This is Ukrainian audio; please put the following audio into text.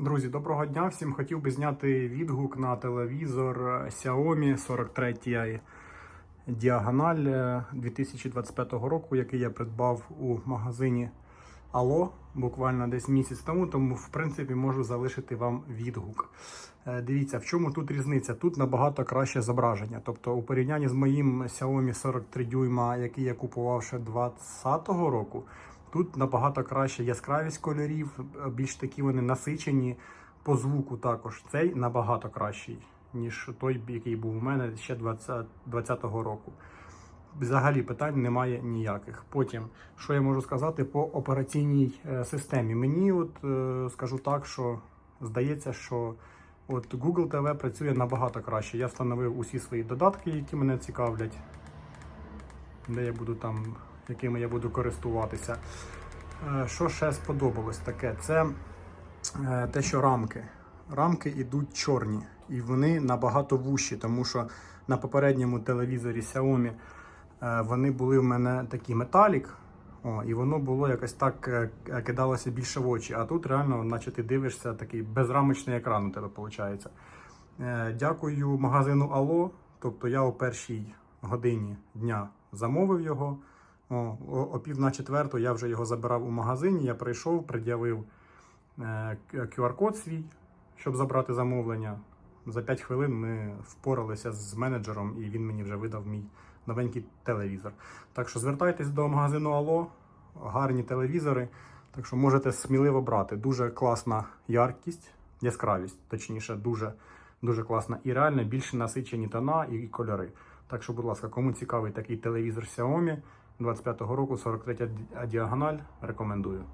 Друзі, доброго дня всім. Хотів би зняти відгук на телевізор Xiaomi 43 діагональ е, 2025 року, який я придбав у магазині Allo буквально десь місяць тому, тому в принципі можу залишити вам відгук. Е, Дивіться, в чому тут різниця? Тут набагато краще зображення. Тобто, у порівнянні з моїм Xiaomi 43 дюйма, який я купував ще 2020 року, тут набагато краще яскравість кольорів, е, більш такі вони насичені. По звуку також цей набагато кращий, ніж той, який був у мене ще 2020 року. Взагалі питань немає ніяких. Потім, що я можу сказати по операційній е, системі? Мені, от е, скажу так, що здається, що от Google TV працює набагато краще. Я встановив усі свої додатки, які мене цікавлять, де я буду там, якими я буду користуватися. Е, Що ще сподобалось таке? Це е, те, що рамки. Рамки йдуть чорні, і вони набагато вущі, тому що на попередньому телевізорі Xiaomi е, вони були в мене такі металік, о, і воно було якось так кидалося більше в очі. А тут реально, наче ти дивишся, такий безрамочний екран у тебе виходить. Дякую магазину Allo. Тобто я о першій годині дня замовив його. О, о, пів на четверту я вже його забирав у магазині. Я прийшов, пред'явив е, QR-код свій, щоб забрати замовлення. За 5 хвилин ми впоралися з менеджером, і він мені вже видав мій новенький телевізор. Так що звертайтесь до магазину Allo, гарні телевізори. Так що можете сміливо брати. Дуже класна яркість, яскравість, точніше, дуже, дуже класна. І реально більш насичені тона і кольори. Так що, будь ласка, кому цікавий такий телевізор Xiaomi 25-го року, 43 діагональ, рекомендую.